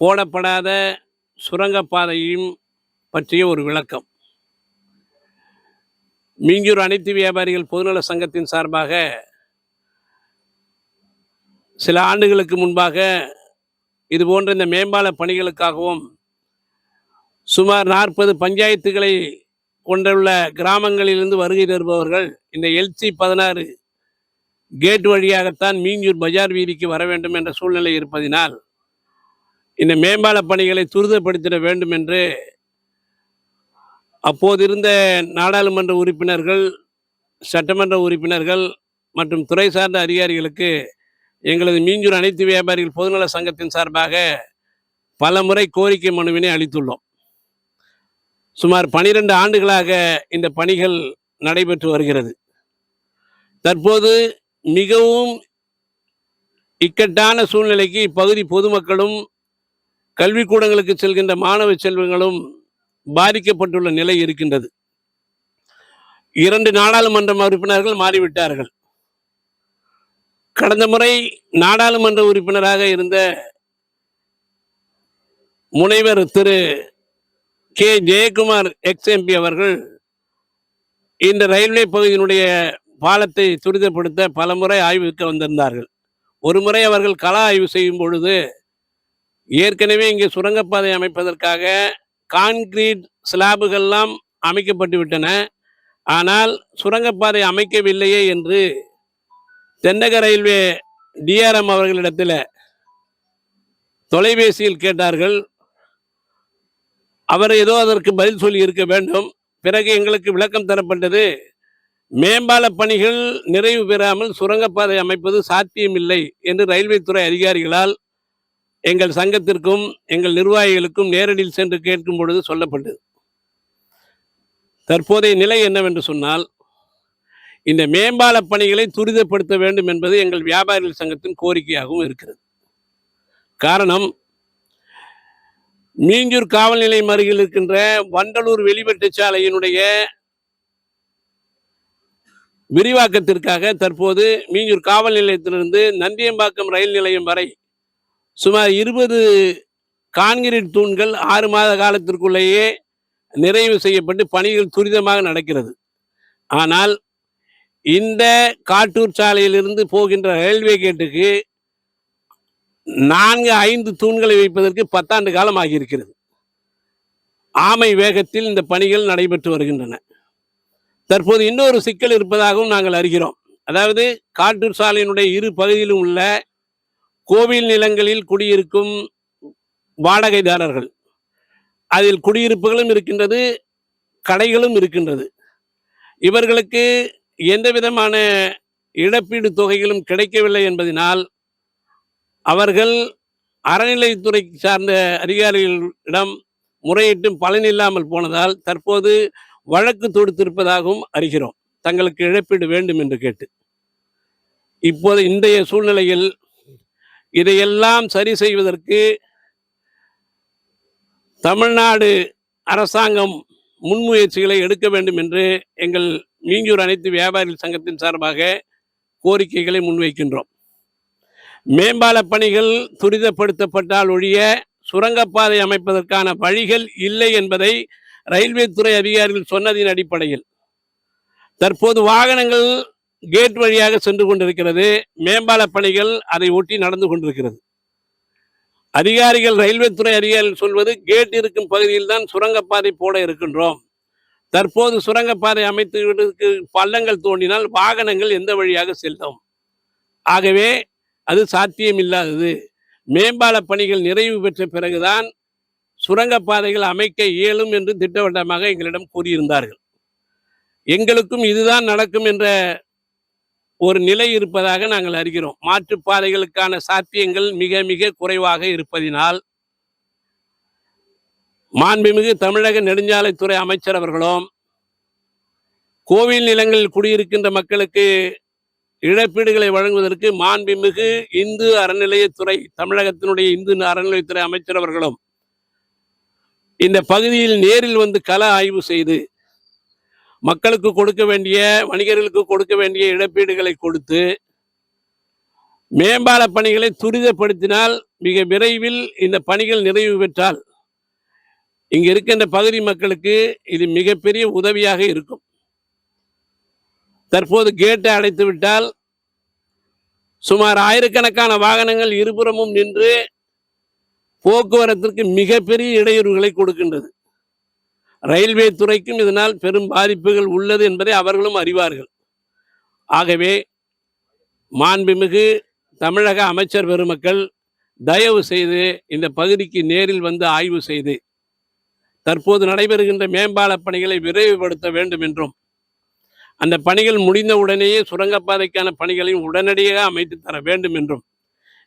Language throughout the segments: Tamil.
போடப்படாத சுரங்கப்பாதையும் பற்றிய ஒரு விளக்கம். மீஞ்சூர் அனைத்து வியாபாரிகள் பொதுநல சங்கத்தின் சார்பாக சில ஆண்டுகளுக்கு முன்பாக இது போன்ற இந்த மேம்பால பணிகளுக்காகவும் சுமார் நாற்பது பஞ்சாயத்துகளை கொண்டுள்ள கிராமங்களிலிருந்து வருகை தருபவர்கள் இந்த எல்சி பதினாறு கேட் வழியாகத்தான் மீஞ்சூர் பஜார் வீதிக்கு வர வேண்டும் என்ற சூழ்நிலை இருப்பதினால் இந்த மேம்பால பணிகளை துரிதப்படுத்திட வேண்டும் என்று அப்போது இருந்த நாடாளுமன்ற உறுப்பினர்கள் சட்டமன்ற உறுப்பினர்கள் மற்றும் துறை சார்ந்த அதிகாரிகளுக்கு எங்களது மீஞ்சூர் அனைத்து வியாபாரிகள் பொதுநல சங்கத்தின் சார்பாக பல முறை கோரிக்கை மனுவினை அளித்துள்ளோம். சுமார் பனிரெண்டு ஆண்டுகளாக இந்த பணிகள் நடைபெற்று வருகிறது. தற்போது மிகவும் இக்கட்டான சூழ்நிலைக்கு இப்பகுதி பொதுமக்களும் கல்விக்கூடங்களுக்கு செல்கின்ற மாணவ செல்வங்களும் பாதிக்கப்பட்டுள்ள நிலை இருக்கின்றது. இரண்டு நாடாளுமன்ற உறுப்பினர்கள் மாறிவிட்டார்கள். கடந்த முறை நாடாளுமன்ற உறுப்பினராக இருந்த முனைவர் Thiru K. Jayakumar ex MP அவர்கள் இந்த ரயில்வே பகுதியினுடைய பாலத்தை துரிதப்படுத்த பல முறை ஆய்வுக்கு வந்திருந்தார்கள். ஒரு முறை அவர்கள் கள ஆய்வு செய்யும் பொழுது ஏற்கனவே இங்கே சுரங்கப்பாதை அமைப்பதற்காக கான்கிரீட் ஸ்லாபுகள்லாம் அமைக்கப்பட்டு விட்டன. ஆனால் சுரங்கப்பாதை அமைக்கவில்லையே என்று தென்னக ரயில்வே டிஆர்எம் அவர்களிடத்தில் தொலைபேசியில் கேட்டார்கள். அவர் ஏதோ அதற்கு பதில் சொல்லி இருக்க வேண்டும். பிறகு எங்களுக்கு விளக்கம் தரப்பட்டது. மேம்பால பணிகள் நிறைவு பெறாமல் சுரங்கப்பாதை அமைப்பது சாத்தியமில்லை என்று ரயில்வே துறை அதிகாரிகளால் எங்கள் சங்கத்திற்கும் எங்கள் நிர்வாகிகளுக்கும் நேரடியில் சென்று கேட்கும் பொழுது சொல்லப்பட்டது. தற்போதைய நிலை என்னவென்று சொன்னால் இந்த மேம்பால பணிகளை துரிதப்படுத்த வேண்டும் என்பது எங்கள் வியாபாரிகள் சங்கத்தின் கோரிக்கையாகவும் இருக்கிறது. காரணம் மீஞ்சூர் காவல் நிலையம் அருகில் இருக்கின்ற வண்டலூர் வெளிவெட்டு சாலையினுடைய விரிவாக்கத்திற்காக தற்போது மீஞ்சூர் காவல் நிலையத்திலிருந்து நந்தியம்பாக்கம் ரயில் நிலையம் வரை சுமார் இருபது கான்கிரீட் தூண்கள் ஆறு மாத காலத்திற்குள்ளேயே நிறைவு செய்யப்பட்டு பணிகள் துரிதமாக நடக்கிறது. ஆனால் இந்த காட்டூர் சாலையிலிருந்து போகின்ற ரயில்வே கேட்டுக்கு நான்கு ஐந்து தூண்களை வைப்பதற்கு பத்தாண்டு காலம் ஆகியிருக்கிறது. ஆமை வேகத்தில் இந்த பணிகள் நடைபெற்று வருகின்றன. தற்போது இன்னொரு சிக்கல் இருப்பதாகவும் நாங்கள் அறிகிறோம். அதாவது காட்டூர் சாலையினுடைய இரு பகுதியிலும் உள்ள கோவில் நிலங்களில் குடியிருக்கும் வாடகைதாரர்கள். அதில் குடியிருப்புகளும் இருக்கின்றது கடைகளும் இருக்கின்றது. இவர்களுக்கு எந்த விதமான இழப்பீடு தொகைகளும் கிடைக்கவில்லை என்பதனால் அவர்கள் அறநிலைத்துறை சார்ந்த அதிகாரிகளிடம் முறையிட்டும் பலனில்லாமல் போனதால் தற்போது வழக்கு தொடுத்திருப்பதாகவும் அறிகிறோம். தங்களுக்கு இழப்பீடு வேண்டும் என்று கேட்டு. இப்போது இன்றைய சூழ்நிலையில் இதையெல்லாம் சரி செய்வதற்கு தமிழ்நாடு அரசாங்கம் முன்முயற்சிகளை எடுக்க வேண்டும் என்று எங்கள் மீஞ்சூர் அனைத்து வியாபாரிகள் சங்கத்தின் சார்பாக கோரிக்கைகளை முன்வைக்கின்றோம். மேம்பால பணிகள் துரிதப்படுத்தப்பட்டால் ஒழிய சுரங்கப்பாதை அமைப்பதற்கான வழிகள் இல்லை என்பதை ரயில்வே துறை அதிகாரிகள் சொன்னதின் அடிப்படையில் தற்போது வாகனங்கள் கேட் வழியாக சென்று கொண்டிருக்கிறது. மேம்பால பணிகள் அதை ஒட்டி நடந்து கொண்டிருக்கிறது. அதிகாரிகள் ரயில்வே துறை அதிகாரிகள் சொல்வது கேட் இருக்கும் பகுதியில் தான் சுரங்கப்பாதை போட இருக்கின்றோம். தற்போது சுரங்கப்பாதை அமைத்து பள்ளங்கள் தோண்டினால் வாகனங்கள் எந்த வழியாக செல்லும்? ஆகவே அது சாத்தியமில்லாதது. மேம்பால பணிகள் நிறைவு பெற்ற பிறகுதான் சுரங்கப்பாதைகள் அமைக்க இயலும் என்று திட்டவட்டமாக எங்களிடம் கூறியிருந்தார்கள். எங்களுக்கும் இதுதான் நடக்கும் என்ற ஒரு நிலை இருப்பதாக நாங்கள் அறிகிறோம். மாற்றுப்பாதைகளுக்கான சாத்தியங்கள் மிக மிக குறைவாக இருப்பதினால் மாண்புமிகு தமிழக நெடுஞ்சாலைத்துறை அமைச்சர் அவர்களும் கோவில் நிலங்களில் குடியிருக்கின்ற மக்களுக்கு இழப்பீடுகளை வழங்குவதற்கு மாண்புமிகு இந்து அறநிலையத்துறை தமிழகத்தினுடைய இந்து அறநிலையத்துறை அமைச்சர் அவர்களும் இந்த பகுதியில் நேரில் வந்து கள ஆய்வு செய்து மக்களுக்கு கொடுக்க வேண்டிய வணிகர்களுக்கு கொடுக்க வேண்டிய இழப்பீடுகளை கொடுத்து மேம்பால பணிகளை துரிதப்படுத்தினால் மிக விரைவில் இந்த பணிகள் நிறைவு பெற்றால் இங்க இருக்கின்ற பகுதி மக்களுக்கு இது மிகப்பெரிய உதவியாக இருக்கும். தற்போது கேட்டை அடைத்து விட்டால் சுமார் ஆயிரக்கணக்கான வாகனங்கள் இருபுறமும் நின்று போக்குவரத்திற்கு மிகப்பெரிய இடையூறுகளை கொடுக்கின்றது. ரயில்வே துறைக்கும் இதனால் பெரும் பாதிப்புகள் உள்ளது என்பதை அவர்களும் அறிவார்கள். ஆகவே மாண்புமிகு தமிழக அமைச்சர் பெருமக்கள் தயவு செய்து இந்த பகுதிக்கு நேரில் வந்து ஆய்வு செய்து தற்போது நடைபெறுகின்ற மேம்பால பணிகளை விரைவுபடுத்த வேண்டும் என்றும் அந்த பணிகள் முடிந்த உடனேயே சுரங்கப்பாதைக்கான பணிகளையும் உடனடியாக அமைத்து தர வேண்டும் என்றும்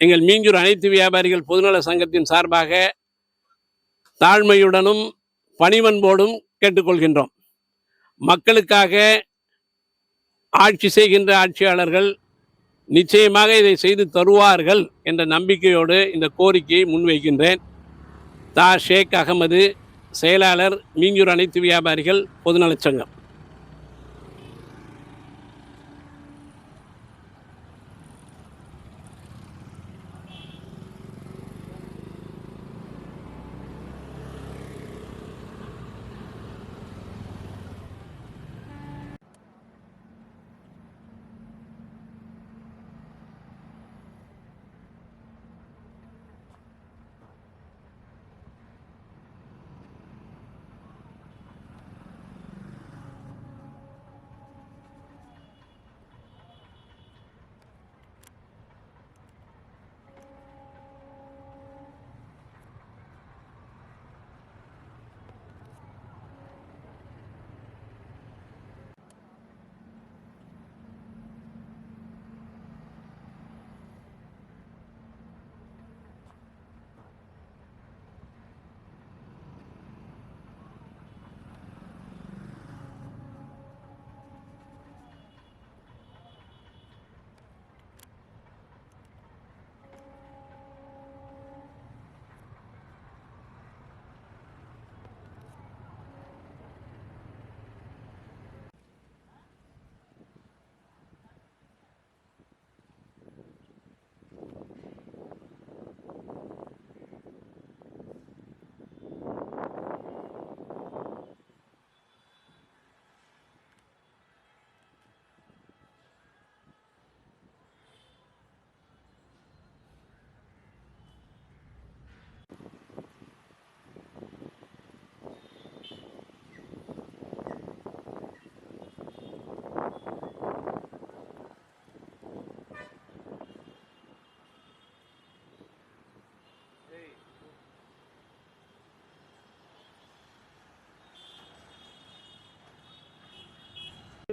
எங்கள் மீஞ்சூர் அனைத்து வியாபாரிகள் பொதுநல சங்கத்தின் சார்பாக தாழ்மையுடனும் பணிவன்போடும் கேட்டுக்கொள்கின்றோம். மக்களுக்காக ஆட்சி செய்கின்ற ஆட்சியாளர்கள் நிச்சயமாக இதை செய்து தருவார்கள் என்ற நம்பிக்கையோடு இந்த கோரிக்கையை முன்வைக்கின்றேன். தா. ஷேக் அகமது செயலாளர் மீஞ்சூர் அனைத்து வியாபாரிகள் பொதுநலச்சங்கம்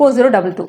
four zero double two